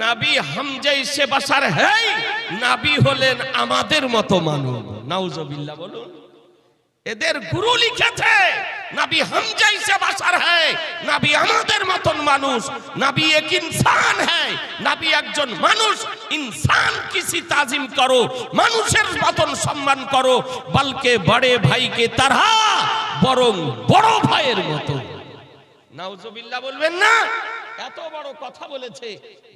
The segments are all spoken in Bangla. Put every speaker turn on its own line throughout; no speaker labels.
নাবি হামজাই সে বাসার হ্যাঁ নাবি হলেন আমাদের মতো মানুষ। নাউজবিল্লাহ, বলুন। এদের গুরু লিখেছে, নাবি হামজাই সে বাসার হ্যায় নাবি আমাদের মতন মানুষ, নাবি এক ইনসান হ্যায় নাবি একজন মানুষ। ইনসান কিসি তাজিম করো, মানুষের মতন সম্মান করো, বলকে বড়ে ভাইকে তারা বরং বড় ভাইয়ের মতো। নাউজুবিল্লাহ, বলবেন না? এত বড় কথা বলেছে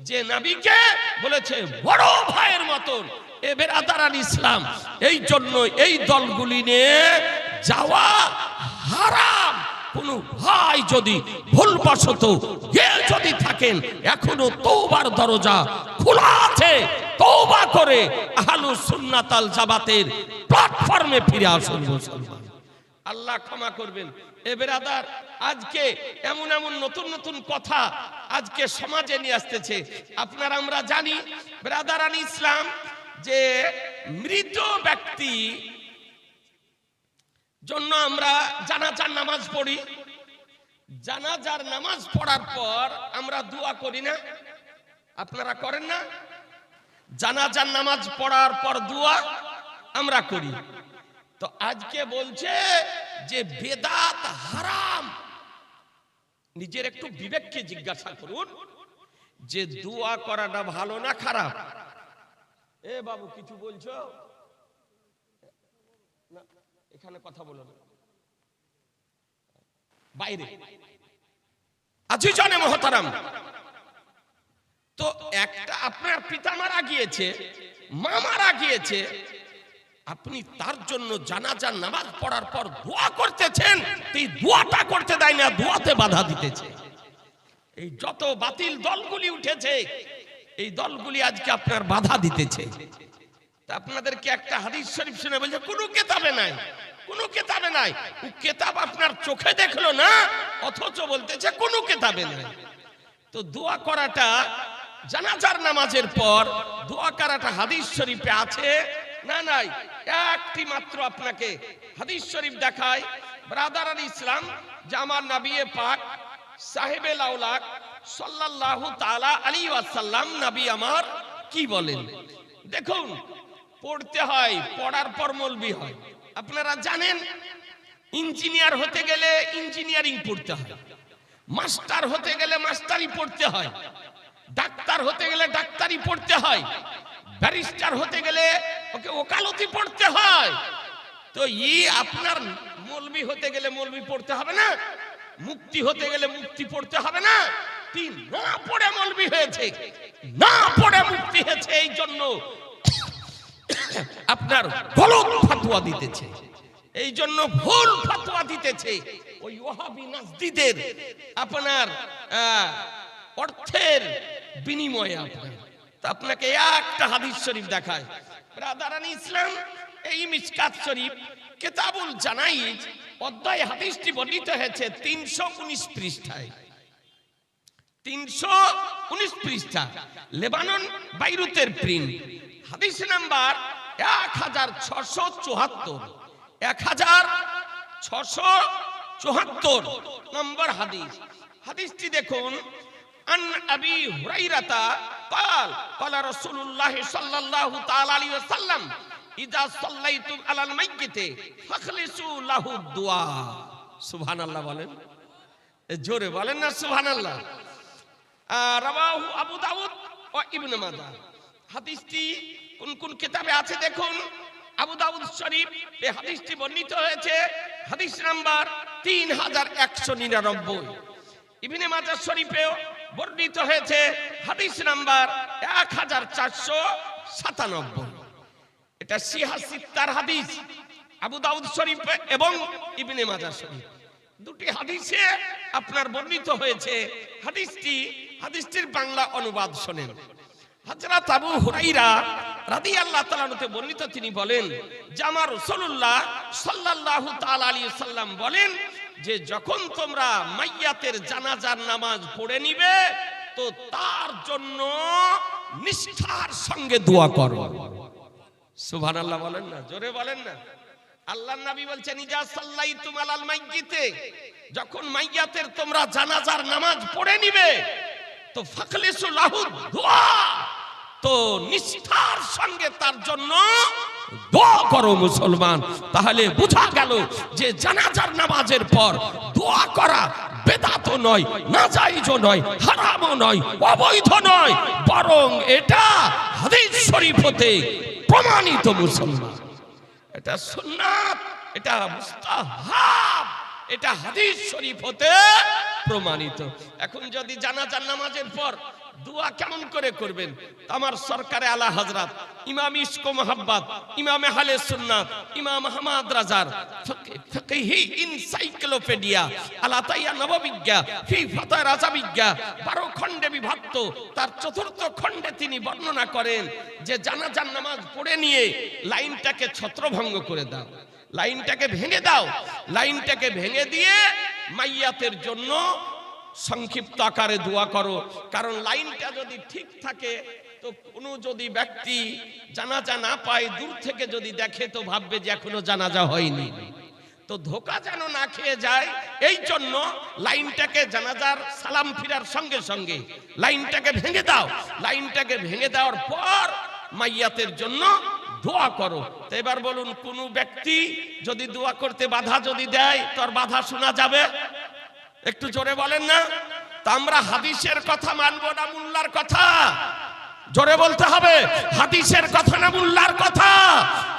যে নাবিকে বলেছে, বড় ভাইয়ের মতন এ বেরাদার আল ইসলাম, এই জন্য এই দলগুলি নিয়ে যাওয়া হারাম। কোন ভাই যদি ভুলবশত গিয়ে যদি থাকেন, এখনও তৌবার দরজা খোলা আছে। তৌবা করে আহলু সুন্নাতাল জামাতের প্ল্যাটফর্মে ফিরে আসুন মুসলমান। আল্লাহ ক্ষমা করবেন। এ বেরাদার, আজকে এমন এমন নতুন নতুন কথা আজকে সমাজে নিয়ে আসতেছে। আপনারা আমরা জানি, বেরাদার আলী ইসলাম, যে মৃত ব্যক্তি, জন্য আমরা জানাজার নামাজ পড়ি। জানাজার নামাজ পড়ার পর আমরা দোয়া করি না। আপনারা করেন না? জানাজার নামাজ পড়ার পর দোয়া আমরা করি। তো আজকে বলছে যে বেদাত হারাম। নিজের একটু বিবেককে জিজ্ঞাসা করুন যে দোয়া করাটা ভালো না খারাপ? এ বাবু, কিছু বলছো? এখানে কথা বলো না। বাইরে। আজি জনে মহতারাম। তো একটা আপনার পিতা মারা গিয়েছে, মা মারা গিয়েছে আপনি তার জন্য জানাজার নামাজ পড়ার পর দোয়া করতেছেন এই দোয়াটা করতে দেয় না, দোয়াতে বাধা দিতেছে। এই যত বাতিল দলগুলি উঠেছে, এই দলগুলি আজকে আপনার বাধা দিতেছে। আপনাদেরকে একটা হাদিস শরীফ শুনে বলছে, কোনো কেতাবে নাই, কোনো কেতাবে নাই। কেতাব আপনার চোখে দেখল না, অথচ বলতেছে, কোনো কেতাবে নাই। তো দোয়া করাটা জানাজার নামাজের পর, দোয়া করাটা হাদিস শরীফে আছে না, নাই। একটি মাত্র আপনাকে হাদিস শরীফ দেখায়, ব্রাদার আল ইসলাম যে আমার নাবিয়ে পাক, সাহেবে লাউলাক সাল্লাল্লাহু তাআলা আলী ওয়াসাল্লাম, নবী আমার কি বলেন? দেখুন, পড়তে হয়, পড়ার পর মলবি হয়। আপনারা জানেন, ইঞ্জিনিয়ার হতে গেলে ইঞ্জিনিয়ারিং পড়তে হয়। মাস্টার হতে গেলে মাস্টারি পড়তে হয়। ডাক্তার হতে গেলে ডাক্তারি পড়তে হয়। ব্যারিস্টার হতে গেলে ওকে ওকালতি পড়তে হয়। তো ই আপনার মলবি হতে গেলে মলবি পড়তে হবে না, মুক্তি হতে গেলে মুক্তি পড়তে হবে না। তিন, না পড়ে মলবি হয়েছে, না পড়ে মুক্তি হয়েছে, এই জন্য আপনার গলত ফাতুয়া দিতেছে। এই জন্য ভুল ফাতুয়া দিতেছে। ওই ওহাবি নাজদিদের আপনার অর্থের বিনিময়ে আপনার। আপনাকে একটা হাদিস শরীফ দেখায়। রাদারানি ইসলাম, এই মিসকাত শরীফ কেতাবুল জানাইজ অধ্যায় হাদিসটি বর্ণিত হয়েছে তিনশো উনিশ পৃষ্ঠায়। তিনশো উনিশ পৃষ্ঠা, লেবানন, বাইরুতের প্রিন্ট। হাদিস নাম্বার এক হাজার ছশো চুহাত্তর এক হাজার ছশো চুহাত্তর নম্বর হাদিস। হাদিসটি দেখুন আন আবি হুরাইরাতা قال قال رسول الله صلى الله تعالى عليه وسلم اذا صليتم على الميت فاخلصوا له الدعاء সুবহান আল্লাহ বলেন এ জোরে বলেন না সুবহান আল্লাহ রাবাহু আবু দাউদ ও ইবনে মাজাহ হাদিসটি কোন কোন কিতাবে আছে দেখুন আবু দাউদ শরীফ এই হাদিসটি বর্ণিত হয়েছে হাদিস নাম্বার তিন হাজার একশো নিরানব্বই ইবনে মাজাহ শরীফেও বর্ণিত হয়েছে হাদিস নাম্বার এক হাজার চারশো সাতানব্বই। এটা সিহা সিত্তার হাদিস, আবু দাউদ শরীফ এবং ইবনে মাজাহ শরীফ। দুটি হাদিসে আপনার বর্ণিত হয়েছে, হাদিসটি, হাদিসটির বাংলা অনুবাদ শোনেন। হযরত আবু হুরাইরা রাদিয়াল্লাহু তাআলাতে বর্ণিত তিনি বলেন, যে আমার রাসূলুল্লাহ সাল্লাল্লাহু তাআলা আলাইহি সাল্লাম বলেন যে যখন তোমরা মাইয়াতের জানাজার নামাজ পড়ে নিবে, তো তার জন্য নিষ্ঠার সঙ্গে দোয়া করো। সুবহানাল্লাহ বলেন না, জোরে বলেন না। আল্লাহর নবী বলছেন, ইজা সাল্লাইতুম আলাল মাইয়িতে যখন মাইয়াতের তোমরা জানাজার নামাজ পড়ে নিবে, তো ফাকলিসু লাহু দোয়া, তো নিষ্ঠার সঙ্গে তার জন্য দোয়া করো মুসলমান। তাহলে বোঝা গেল যে জানাজার নামাজের পর দোয়া করা বেদাতও নয় নাজাইজও নয়, হারামও নয়, অবৈধ নয়, বরং এটা হাদিস শরীফ হতে প্রমাণিত মুসলমান। এটা সুন্নাত, এটা মুস্তাহাব, এটা হাদিস শরীফ হতে প্রমাণিত। এখন যদি জানাজার নামাজের পর দোয়া কেমন করে করবেন? আমার সরকারে আলা হযরত, ইমাম ইসকো মোহাব্বত, ইমাম হালে সুন্নাত ইমাম আহমদ রাজার ফিকহি ইনসাইক্লোপিডিয়া আলা তাইয়া নববিজ্ঞা, ফি ফাতা রাজাবিজ্ঞা, বারো খণ্ডে বিভক্ত, তার চতুর্থ খণ্ডে তিনি বর্ণনা করেন যে জানাজার নামাজ পড়ে নিয়ে লাইনটাকে ছত্রভঙ্গ করে দাও, লাইনটাকে ভেঙে দাও, লাইনটাকে ভেঙে দিয়ে মাইয়াতের জন্য সংক্ষিপ্ত আকারে দোয়া করো। কারণ লাইনটা যদি ঠিক থাকে, তো কোনো যদি ব্যক্তি জানাজা না পায়, দূর থেকে যদি দেখে, তো ভাববে যে এখনও জানাজা হয়নি। তো ধোকা যেন না খেয়ে যায়, এই জন্য লাইনটাকে জানাজার সালাম ফিরার সঙ্গে সঙ্গে লাইনটাকে ভেঙে দাও। লাইনটাকে ভেঙে দেওয়ার পর মাইয়াতের জন্য দোয়া করো। তো এবার বলুন, কোনো ব্যক্তি যদি দোয়া করতে বাধা যদি দেয় তোর বাধা শোনা যাবে? একটু জোরে বলেন না? তা আমরা হাদিসের কথা মানবো না মুল্লার কথা? জোরে বলতে হবে, হাদিসের কথা না মুল্লার কথা?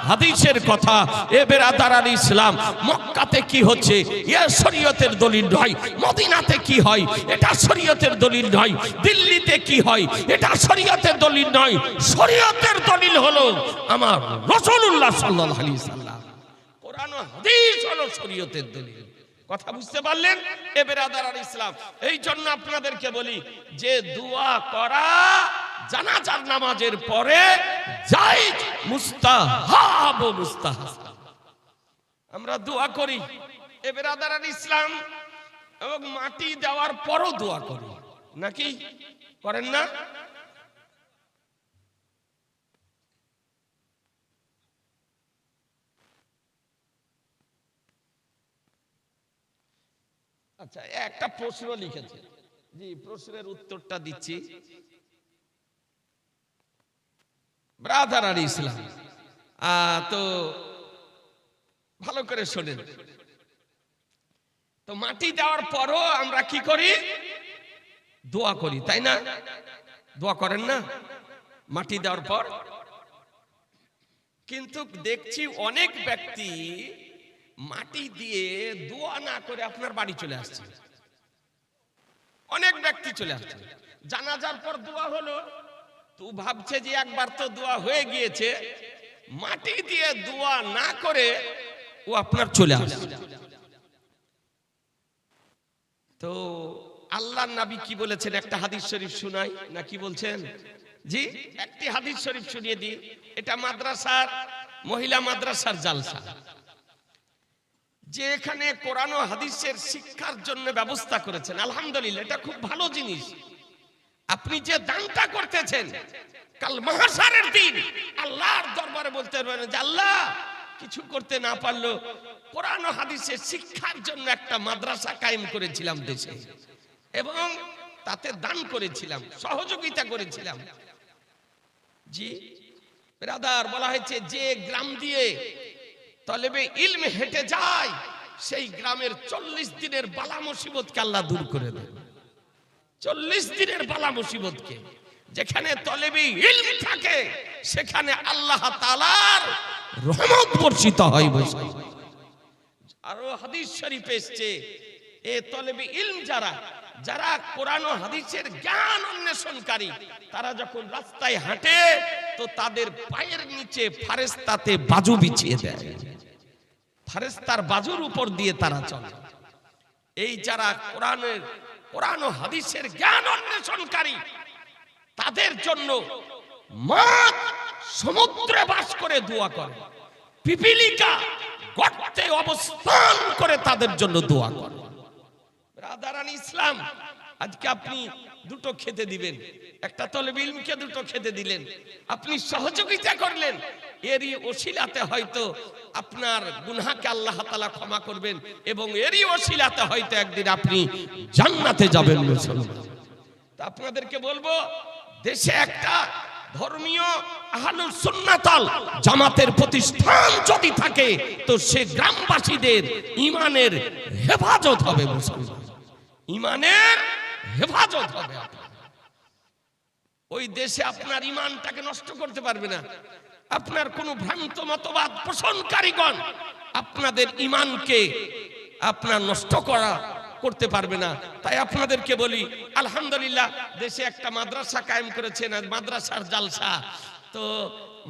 হাদিসের কথা, এ বেরাদার আল ইসলাম, মক্কাতে কি হচ্ছে? এ শরীয়তের দলিল নয়, মদিনাতে কি হয়? এটা শরীয়তের দলিল নয়, দিল্লিতে কি হয়? এটা শরীয়তের দলিল নয়, শরীয়তের দলিল হলো আমার রসুল্লাহ সাল্লাল্লাহু আলাইহি সাল্লাম কোরআন হাদিস হলো শরীয়তের দলিল। কথা বুঝতে পারলেন? এ বেরাদার আর ইসলাম এই জন্য আপনাদেরকে বলি, যে দোয়া করা জানাজার নামাজের পরে যাই মুস্তাহাব মুস্তাহাব। আমরা দোয়া করি, এ বেরাদার আর ইসলাম, এবং মাটি দেওয়ার পরও দোয়া করি। নাকি? করেন না? আচ্ছা একটা প্রশ্ন লিখেছে। জি, প্রশ্নের উত্তরটা দিচ্ছি। ব্রাদার আর ইসলাম তো ভালো করে শোনেন। তো মাটি দেওয়ার পরও আমরা কি করি? দোয়া করি, তাই না? দোয়া করেন না? মাটি দেওয়ার পর। কিন্তু দেখছি অনেক ব্যক্তি মাটি দিয়ে দোয়া না করে আপনার বাড়ি চলে আসছে। অনেক ব্যক্তি চলে আসছে। জানাজার পর দোয়া হলো। তো ভাবছে যে একবার তো দোয়া হয়ে গিয়েছে। মাটি দিয়ে দোয়া না করে ও আপনার চলে আসছে। তো আল্লাহর নবী কি বলেছেন? একটা হাদিস শরীফ শুনাই না কি বলছেন? জি, একটি হাদিস শরীফ শুনিয়ে দিই। এটা মাদ্রাসার, মহিলা মাদ্রাসার জালসা। যে এখানে কোরআন হাদিসের শিক্ষার জন্য ব্যবস্থা করেছেন, আলহামদুলিল্লাহ, এটা খুব ভালো জিনিস। আপনি যে দানটা করতেছেন, কাল মহাসারের দিন, আল্লাহর দরবারে বলতে পারবেন যে আল্লাহ, কিছু করতে না পারল কোরআন হাদিসের শিক্ষার জন্য একটা মাদ্রাসা কায়েম করেছিলাম দেশে। এবং তাতে দান করেছিলাম, সহযোগিতা করেছিলাম। জি, ব্রাদার, বলা হয়েছে যে গ্রাম দিয়ে তলেবে ইলম হেঁটে যায়, সেই গ্রামের চল্লিশ দিনের বালা মুসিবতকে আল্লাহ দূর করে দেন। চল্লিশ দিনের বালা মুসিবতকে, যেখানে তলেবে ইলম থাকে, সেখানে আল্লাহ তালার রহমত বর্ষিত হয় বসে আরও হাদিস শরীফ এসছে, এ তলেবে ইলম যারা যারা কোরআন ও হাদিসের জ্ঞান অন্বেষণকারী, তারা যখন রাস্তায় হাঁটে, তো তাদের পায়ের নিচে ফারেস্তাতে বাজু বিছিয়ে দেয়। ফারেস্তার বাজুর উপর দিয়ে তারা চলে। এই যারা কোরআনের, কোরআন হাদিসের জ্ঞান অন্বেষণকারী, তাদের জন্য মাছ সমুদ্রে বাস করে দোয়া করে। পিপিলিকা গর্তে অবস্থান করে তাদের জন্য দোয়া করে। রাধারানী ইসলাম আজকে আপনি দুটো খেতে দিবেন। একটা তলে বিলমকে দুটো খেতে দিলেন। আপনি সহযোগিতা করলেন। এরই ওসিলাতে হয়তো আপনার গুনহাকে আল্লাহ তালা ক্ষমা করবেন এবং এরই ওসিলাতে হয়তো একদিন আপনি জান্নাতে যাবেন মুসলমান। তা আপনাদেরকে বলব, দেশে একটা ধর্মীয় আহলুল সুন্নাতাল জামাতের প্রতিষ্ঠান যদি থাকে, তো সে গ্রামবাসীদের ইমানের হেফাজত হবে মুসলমান। ইমানের হেফাজত হবে। ওই দেশে আপনার ইমানটাকে নষ্ট করতে পারবে না। আপনার কোনো ভ্রান্ত মতবাদ পোষণকারীগণ আপনাদের ইমানকে আপনার নষ্ট করা করতে পারবে না। তাই আপনাদেরকে বলি, আলহামদুলিল্লাহ, দেশে একটা মাদ্রাসা কায়েম করেছেন মাদ্রাসার জালসা। তো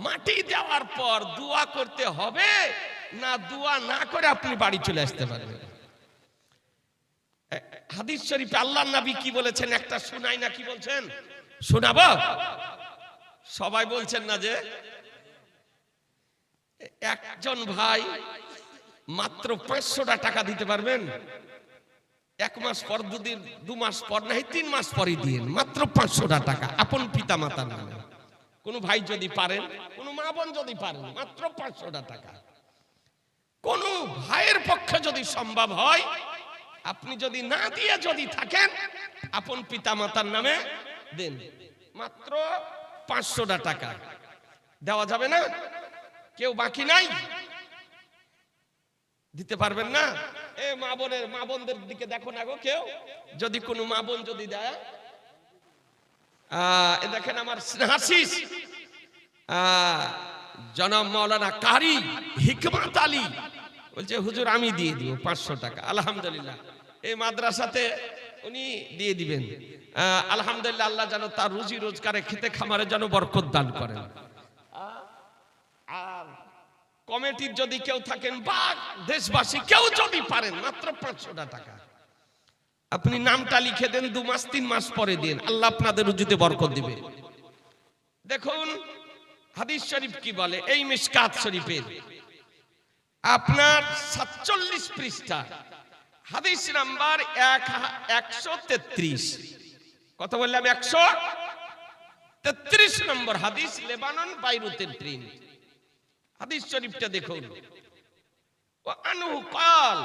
মাটি দেওয়ার পর দোয়া করতে হবে, না দোয়া না করে আপনি বাড়ি চলে আসতে পারবেন। হাদিস শরীফে আল্লাহ নবী কি বলেছেন? একটা শোনাই না, কি বলছেন? শোনাবো? সবাই বলছেন না যে, একজন ভাই মাত্র পাঁচশোটা টাকা দিতে পারবেন? এক মাস পর দুদিন, দু মাস পর নাই তিন মাস পরে দিন মাত্র পাঁচশোটা টাকা, আপন পিতা মাতার নামে। কোন ভাই যদি পারেন, কোন মা বোন যদি পারেন, মাত্র পাঁচশোটা টাকা। কোন ভাইয়ের পক্ষে যদি সম্ভব হয় আপনি যদি না দিয়ে যদি থাকেন, আপন পিতা মাতার নামে দেন। মাত্র পাঁচশোটা টাকা। দেওয়া যাবে না? কেউ বাকি নাই? দিতে পারবেন না? এ মা বোনের, মা বোনদের দিকে দেখো না গো কেউ। যদি কোনো মা বোন যদি দেয় এ দেখেন আমার স্নেহাশিস। জনাব মৌলানা কারি হিকমত আলী। বলছে, হুজুর, আমি দিয়ে দিব পাঁচশো টাকা। আলহামদুলিল্লাহ। এই মাদ্রাসাতে উনি দিয়ে দিবেন। আলহামদুলিল্লাহ আল্লাহ যেন তার রুজি রোজগারে খেতে খামারে যেন বরকত দান করেন। আর কমিটির যদি কেউ থাকেন বা দেশবাসী, কেউ যদি পারেন, মাত্র পাঁচশোটা টাকা। আপনি নামটা লিখে দেন, দু মাস, তিন মাস পরে দিন। আল্লাহ আপনাদের রুজিতে বরকত দিবে। দেখুন, হাদিস শরীফ কি বলে? এই মিসকাত শরীফের। আপনার সাতচল্লিশ পৃষ্ঠা। হাদিস নাম্বার এক একশো তেত্রিশ কত বললাম একশো তেত্রিশ নম্বর হাদিস লেবানন বাইরুতের ট্রেন হাদিস শরীফটা দেখুন ও আনহু قال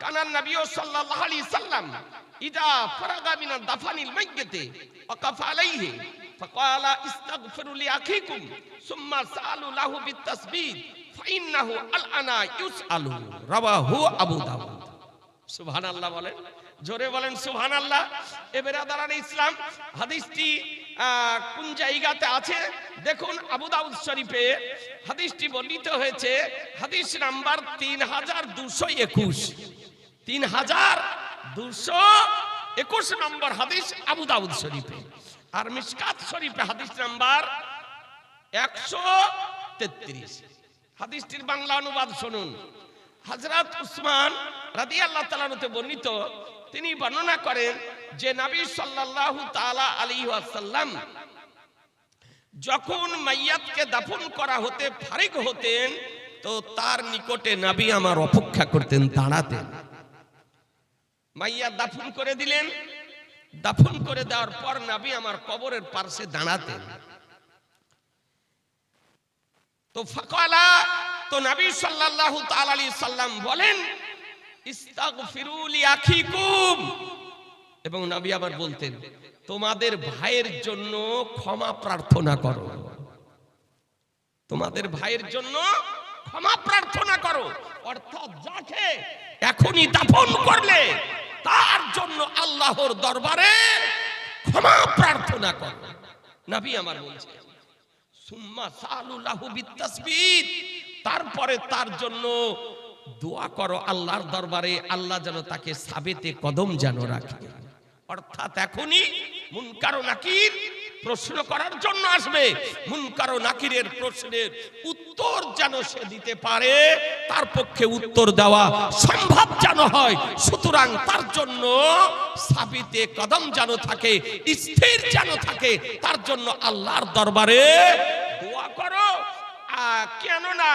كان النبي صلى الله عليه وسلم اذا فرغ من الدفن الميت وقف عليه فقال استغفروا لاخيكم ثم سالوا له بالتثبيت فانه الان يسال رواه ابو داود সুবহান আল্লাহ বলেন। জোরে বলেন সুবহান আল্লাহ এবারে দাঁড়ান ইসলাম, হাদিসটি কোন জায়গাতে আছে? দেখুন আবু দাউদ শরীফে হাদিসটি বর্ণিত হয়েছে, হাদিস নাম্বার তিন হাজার দুশো একুশ। তিন হাজার দুশো একুশ নম্বর হাদিস আবু দাউদ শরীফে। আর মিসকাত শরীফে হাদিস নাম্বার একশো তেত্রিশ। হাদিসটির বাংলা অনুবাদ শুনুন। হজরত উসমান রাদি আল্লাহ তালাতে বর্ণিত, তিনি বর্ণনা করেন যে নবী সাল্লাল্লাহু তাআলা আলাইহি ওয়াসাল্লাম যখন মাইয়াতকে দাফন করা হতে ফারিক হতেন, তো তার নিকটে নবী আমার অপেক্ষা করতেন, দাঁড়াতেন। মাইয়া দাফন করে দিলেন। দাফন করে দেওয়ার পর নবী আমার কবরের পার্শ্বে দাঁড়াতেন। তো ফাকালা তো নবী সাল্লাল্লাহু তাআলা আলাইহি সাল্লাম বলেন ইস্তাগফিরু লিআখিকুম এবং নবী আবার বলতেন, তোমাদের ভাইয়ের জন্য ক্ষমা প্রার্থনা করো। তোমাদের ভাইয়ের জন্য ক্ষমা প্রার্থনা করো। অর্থাৎ যাকে এখনই দাফন করলে, তার জন্য আল্লাহর দরবারে ক্ষমা প্রার্থনা করো। নবী আমার বলছে সুম্মা সালুল্লাহু বিত্তাসবিত তারপরে তার জন্য দোয়া করো আল্লাহর দরবারে, আল্লাহ যেন তাকে সাবেতে কদম যেন রাখে। অর্থাৎ এখনই মুনকার নাকির প্রশ্ন করার জন্য আসবে। মুনকার নাকিরের প্রশ্নের উত্তর যেন সে দিতে পারে, তার পক্ষে উত্তর দেওয়া সম্ভব যেন হয়। সুতরাং তার জন্য সাবিতে কদম যেন থাকে, স্থির যেন থাকে, তার জন্য আল্লাহর দরবারে দোয়া করো। কেননা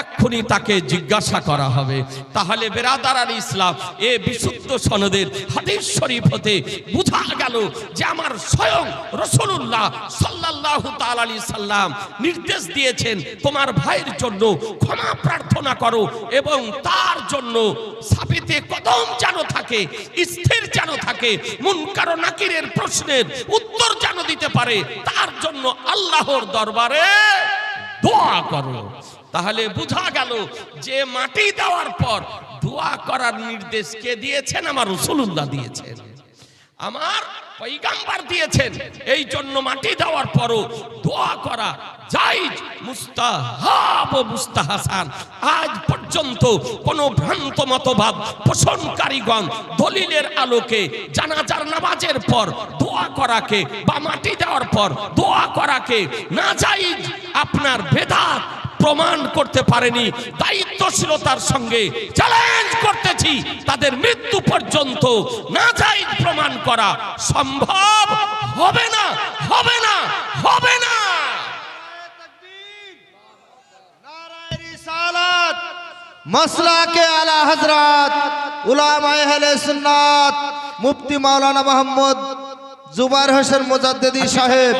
এক্ষুনি তাকে জিজ্ঞাসা করা হবে। তাহলে বেরাদার ইসলাম, এ বিশুদ্ধ সনদের হাদিস শরীফ হতে বোঝা গেল যে আমার স্বয়ং রসুল্লাহ তাআলা আলাইহি সাল্লাম নির্দেশ দিয়েছেন, তোমার ভাইয়ের জন্য ক্ষমা প্রার্থনা করো এবং তার জন্য সাবিতে কদম যেন থাকে, স্থির যেন থাকে, মুনকার নাকিরের প্রশ্নের উত্তর যেন দিতে পারে, তার জন্য আল্লাহর দরবারে দোয়া করো। তাহলে বুঝা গেল যে মাটি দেওয়ার পর দোয়া করার নির্দেশ কে দিয়েছেন? আমার রসুল্লাহ দিয়েছেন। আমার পৈগাম্বার দিয়েছেন। এই জন্য মাটি দেওয়ার পরও দোয়া করা জাইজ, মুস্তাহাব মুস্তাহাসান। আজ পর্যন্ত কোন ভ্রান্ত মতবাদ পোষণকারীগণ দলিলের আলোকে, জানাজার নামাজের পর দোয়া করাকে বা মাটি দেওয়ার পর দোয়া করাকে না জাইজ আপনার বেদাত প্রমাণ করতে পারেনি, দায়িত্বশীলতার সঙ্গে চ্যালেঞ্জ করতেছি, তাদের মৃত্যু পর্যন্ত না যাই প্রমাণ করা সম্ভব হবে না হবে না হবে না।
মসলা কে আলা হজরত সুন্নাত মুফতি মাওলানা মোহাম্মদ জুবার হোসেন মোজাদ্দেদি আচ্ছা,
সাহেব।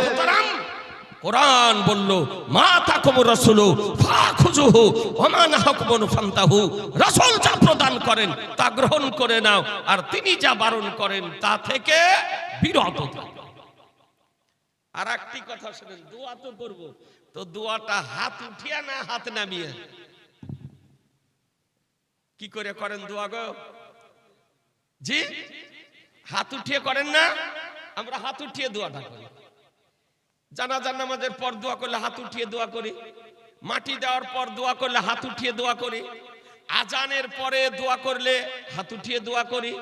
কোরআন বলল মা তাকম রসুল ফাখুজুহু ওমান হকমন ফান্তাহু রসুল যা প্রদান করেন তা গ্রহণ করে নাও আর তিনি যা বারণ করেন তা থেকে বিরত থাকো। আর একটি কথা শুনেন দোয়া তো করব তো দোয়াটা হাত উঠিয়া না হাত নামিয়ে? কি করে করেন দোয়া গো? জি? হাত উঠিয়ে করেন না? আমরা হাত উঠিয়ে দোয়াটা করি। জানাজার নামাজের পর দোয়া করলে হাত উঠিয়ে দোয়া করি। মাটি দেওয়ার পর দোয়া করলে হাত উঠিয়ে দোয়া করি। আজানের পরে দোয়া করলে হাত উঠিয়ে দোয়া করি।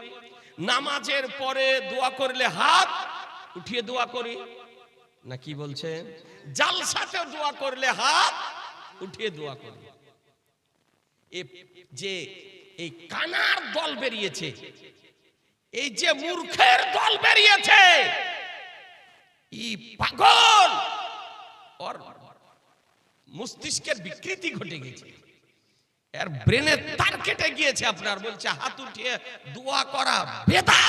নামাজের পরে দোয়া করলে হাত উঠিয়ে দোয়া করি। না কি বলছেন জালসাতে দোয়া করলে হাত উঠিয়ে দোয়া করি। যে এই কানার দল বেরিয়েছে, এই যে মূর্খের দল বেরিয়েছে, ই পাগল! মস্তিষ্কের বিকৃতি ঘটে গেছে। এর ব্রেনের তার কেটে গিয়েছে আপনার, বলছে, হাত উঠিয়ে দোয়া করা বেদা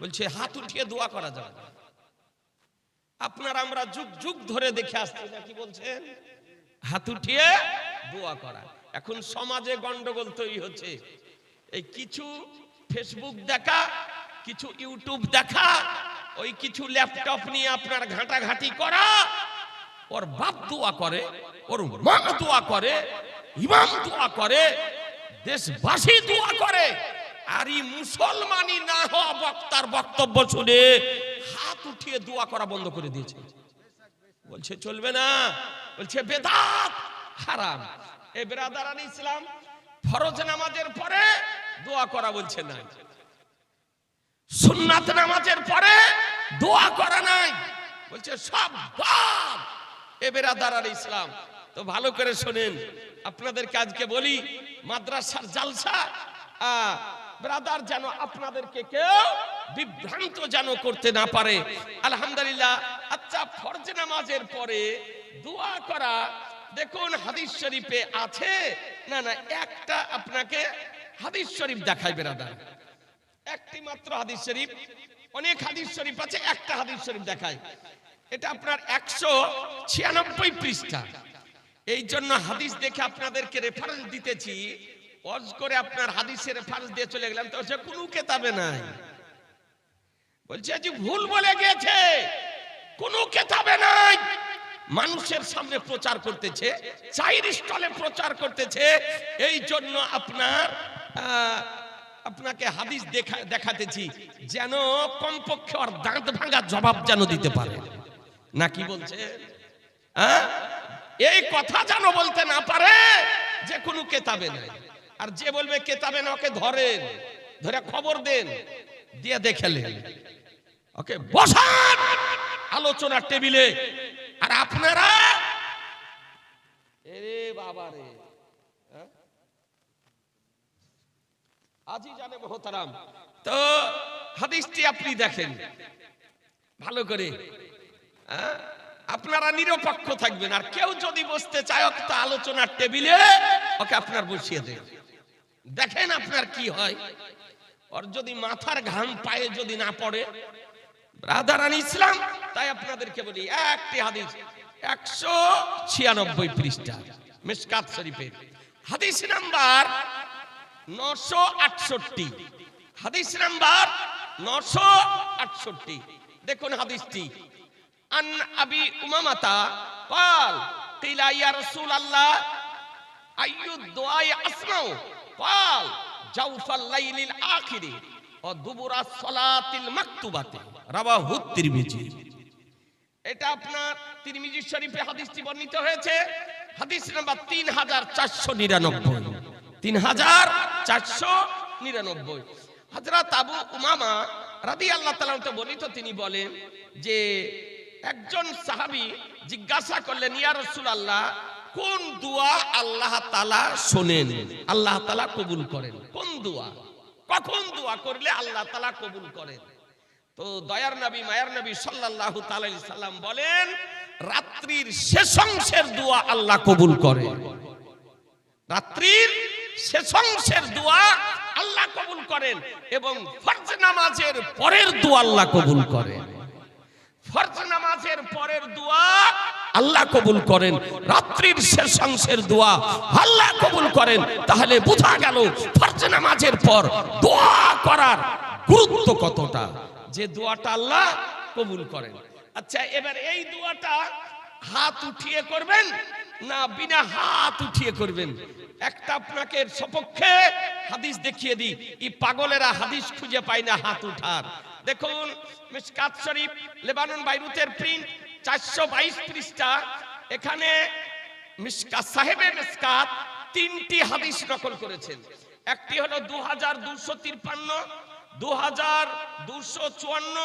বলছে, হাত উঠিয়ে দোয়া করা যাবে আপনার আমরা যুগ যুগ ধরে দেখে আসছি কি বলছেন, হাত উঠিয়ে দোয়া করা। এখন সমাজে গন্ডগোল তৈরি হচ্ছে। এই কিছু ফেসবুক দেখা, কিছু ইউটিউব দেখা, ওই কিছু ল্যাপটপ নিয়ে আপনার ঘাটাঘাটি করা, ওর বাপ দোয়া করে, ওর মা দোয়া করে, ইমাম দোয়া করে, দেশবাসী দোয়া করে, আর এই মুসলমানই না হওয়া বক্তার বক্তব্য শুনে হাত উঠিয়ে দোয়া করা বন্ধ করে দিয়েছে। বলছে, চলবে না। বলছে, বেদাত হারাম। এ বেরাদারান ইসলাম, ফরজ নামাজের পরে দোয়া করা বলছে না সুন্নাত নামাজের পরে দোয়া করা নাই। বলছে, সব বাদ। এ বেরাদারান ইসলাম, তো ভালো করে শোনেন। আপনাদেরকে আজকে বলি, মাদ্রাসার জালসা ব্রাদার যেন আপনাদেরকে কেউ বিভ্রান্ত যেন করতে না পারে। আলহামদুলিল্লাহ আচ্ছা ফরজ নামাজের পরে দোয়া করা দেখুন হাদিস শরীফে আছে? না না, একটা আপনাকে হাদিস শরীফ দেখায় বেরাদার। একটি মাত্র হাদিস শরীফ। অনেক হাদিস শরীফ আছে, একটা হাদিস শরীফ দেখায় এটা আপনার একশো ছিয়ানব্বই পৃষ্ঠা। এই জন্য হাদিস দেখে আপনাদেরকে রেফারেন্স দিতেছি। অজ করে আপনার হাদিসের রেফারেন্স দিয়ে চলে গেলাম, তো সে কোনো কেতাবে নাই। বলছে যে ভুল বলে গেছে কোনো কেতাবে নাই। মানুষের সামনে প্রচার করতেছে চাইর স্টলে প্রচার করতেছে। এই জন্য আপনার আপনাকে হাদিস দেখা, দেখাতেছি, যেন কমপক্ষে ওর দাঁত ভাঙা জবাব যেন দিতে পারে। না কি বলছে? এই কথা যেন বলতে না পারে, যে কোনো কেতাবে নাই। আর যে বলবে কেতাবে না, ওকে ধরেন, ধরে খবর দেন, দিয়ে দেখেলেন ওকে বসান আলোচনার টেবিলে। আর আপনারা? এরে বাবা রে। হ্যাঁ? আজই জানে মহতারাম। তো হাদিসটি আপনি দেখেন। ভালো করে। হ্যাঁ? আপনারা নিরপেক্ষ থাকবেন। আর কেউ যদি বসতে চায় তো আলোচনার টেবিলে ওকে আপনার বসিয়ে দেন। দেখেন আপনার কি হয়। ওর যদি মাথার ঘাম পায়ে যদি না পড়ে রাধারানী ইসলাম তাই আপনাদেরকে বলি একটি হাদিস একশো ছিয়ানব্বই পৃষ্ঠা মিসকাত শরীফের হাদিস নাম্বার নশো আটষট্টি হাদিস নাম্বার নশো আটষট্টি দেখুন হাদিসটি আন আবি উমামাতা قال قيل يا رسول الله أي الدعاء أسمع قال جوف الليل الآخر ودبر الصلاة المكتوبة রাবা হুদ তিরমিজি এটা আপনার তিরমিজির শরীফে হাদিসটি বর্ণিত হয়েছে। হাদিস নাম্বার তিন হাজার চারশো নিরানব্বই। তিন হাজার চারশো নিরানব্বই। হাজরাত আবু উমামা রাদি আল্লাহ তালাতে বর্ণিত, তিনি বলেন যে একজন সাহাবি জিজ্ঞাসা করলেন, ইয়া রসুল আল্লাহ কোন দুয়া আল্লাহ তালা শোনেন? আল্লাহ তালা কবুল করেন। কোন দুয়া? কখন দোয়া করলে আল্লাহ তালা কবুল করেন? তো দয়ার নবী, মায়ার নবী তাআলা সাল্লাম বলেন, রাত্রির শেষ অংশের দোয়া আল্লাহ কবুল করে। রাত্রির শেষ অংশের দোয়া আল্লাহ কবুল করেন এবং ফরজ নামাজের পরের দোয়া আল্লাহ কবুল করেন ফরজ নামাজের পরের দোয়া আল্লাহ কবুল করেন। রাত্রির শেষ অংশের দোয়া আল্লাহ কবুল করেন। তাহলে বোঝা গেল, ফরজ নামাজের পর দোয়া করার গুরুত্ব কতটা? যে দোয়াটা আল্লাহ কবুল করেন। আচ্ছা এবার এই দোয়াটা হাত উঠিয়ে করবেন না বিনা হাত উঠিয়ে করবেন? একটা আপনাকে সপক্ষে হাদিস দেখিয়ে দিই। এই পাগলেরা হাদিস খুঁজে পায় না হাত উঠার। দেখুন, মিসকাত শরীফ লেবানন, বাইরুতের প্রিন্ট চারশো বাইশ পৃষ্ঠা। এখানে মিসকাত, সাহেবে মিসকাত তিনটি হাদিস নকল করেছেন। একটি হলো দু হাজার দুশো তিরপান্ন দু হাজার দুশো চুয়ান্ন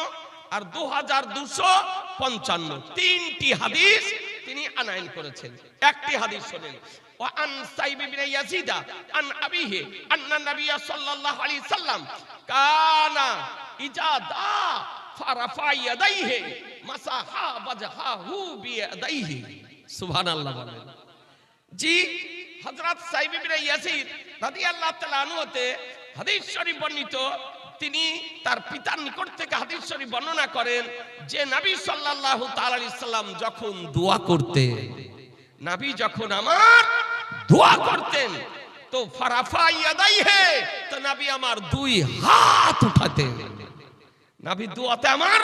আর দু হাজার দুশো পঞ্চান্ন তিনটি হাদিস তিনি আনায়ন করেছেন একটি হাদিস শোনেন وعن سيب بن يزيد عن أبيه أن النبي صلى الله عليه وسلم كان إذا دعا فرفع يديه مسح وجهه بيديه سبحان الله বলেন জি হযরত সাইব ইবনে ইয়াসির রাদিয়াল্লাহু তাআলা আনহু হতে হাদিস শরীফ বর্ণিত তিনি তার পিতার নিকট থেকে হাদিস শরীফ বর্ণনা করেন যে নবী সাল্লাল্লাহু তাআলা আলাইহি সাল্লাম যখন দোয়া করতেন, নবী যখন আমার দোয়া করতেন, তো ফারাফা ইয়াদাইহে, তো নবী আমার দুই হাত উঠাতেন। নবী দোয়াতে আমার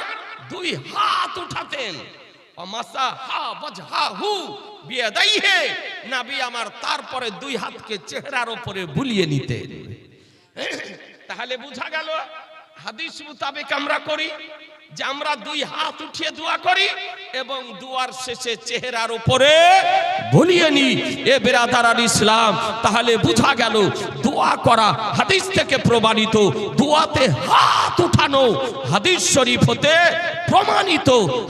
দুই হাত উঠাতেন। অমাসা হা বজহা হু বিয়াদাইহে, নবী আমার তারপরে দুই হাতকে চেহারার উপরে বুলিয়ে নিতেন। তাহলে বোঝা গেল, হাদিস মোতাবেক আমরা করি যে আমরা দুই হাত উঠিয়ে দোয়া করি এবং দুয়ার শেষে চেহারার উপরে ভুলিয়ে নি এ বেরাদার ইসলাম, তাহলে বোঝা গেল দোয়া করা হাদিস থেকে প্রমাণিত, দোয়াতে হাত উঠানো হাদিস শরীফ হতে প্রমাণিত,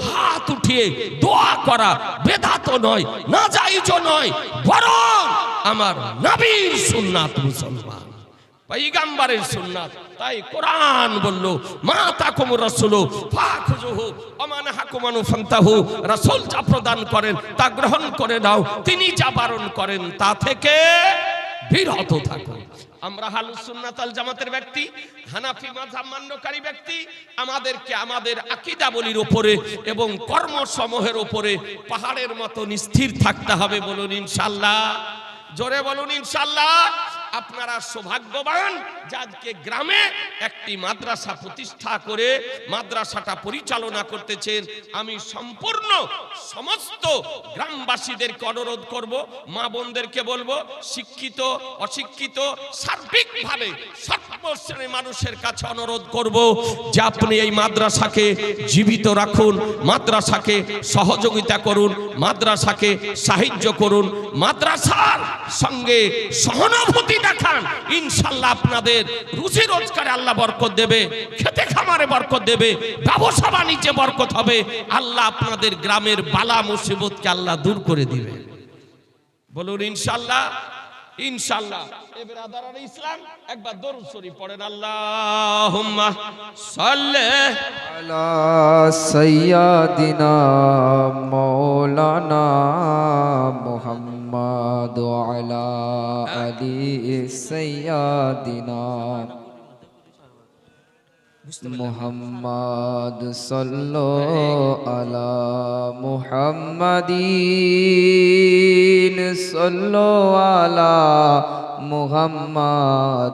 হাত উঠিয়ে দোয়া করা বেদাত নয় না যাইজ নয়, বরং আমার নবীর সুন্নাত মুসলমান। পৈগাম্বারের সুন্নাত। তাই কোরআন বলল মা তাকুম রাসূলু ফাখুজুহু ওমান হাকুমানু ফান্তাহু রাসূল যা প্রদান করেন, তা গ্রহণ করে নাও। তিনি যা বারণ করেন, তা থেকে বিরত থাকুন। আমরা হালুস সুন্নাত আল জামাতের ব্যক্তি, হানাফি মাযহাব মান্যকারী ব্যক্তি। আমাদেরকে আমাদের আকীদাবলির উপরে এবং কর্মসমূহের উপরে পাহাড়ের মতো স্থির থাকতে হবে বলুন ইনশাআল্লাহ। জোরে বলুন ইনশাআল্লাহ। আপনারা সৌভাগ্যবান যে আজকে গ্রামে একটি মাদ্রাসা প্রতিষ্ঠা করে মাদ্রাসাটা পরিচালনা করতেছেন, আমি সম্পূর্ণ সমস্ত গ্রামবাসীদেরকে অনুরোধ করব, মা বোনদেরকে বলব, শিক্ষিত, অশিক্ষিত, সার্বিকভাবে সর্বশ্রেণীর মানুষের কাছে অনুরোধ করব যে আপনি এই মাদ্রাসাকে জীবিত রাখুন, মাদ্রাসাকে সহযোগিতা করুন, মাদ্রাসাকে সাহায্য করুন, মাদ্রাসার সঙ্গে সহানুভূতি রুটিটা খান। ইনশাল্লাহ আপনাদের রুজি রোজগারে আল্লাহ বরকত দেবে, খেতে খামারে বরকত দেবে, ব্যবসা বাণিজ্যে বরকত হবে। আল্লাহ আপনাদের গ্রামের বালা মুসিবতকে আল্লাহ দূর করে দিবে। বলুন, ইনশাল্লাহ ইনশাল্লাহ। এবার আদারার ইসলাম, একবার দরুদ শরীফ পড়েন। আল্লাহুম্মা সাল্লি।
আলা সাইয়্যিদিনা মাওলানা মুহাম্মদ محمد وعلى آل سيدنا محمد صلى على محمد صلى على محمد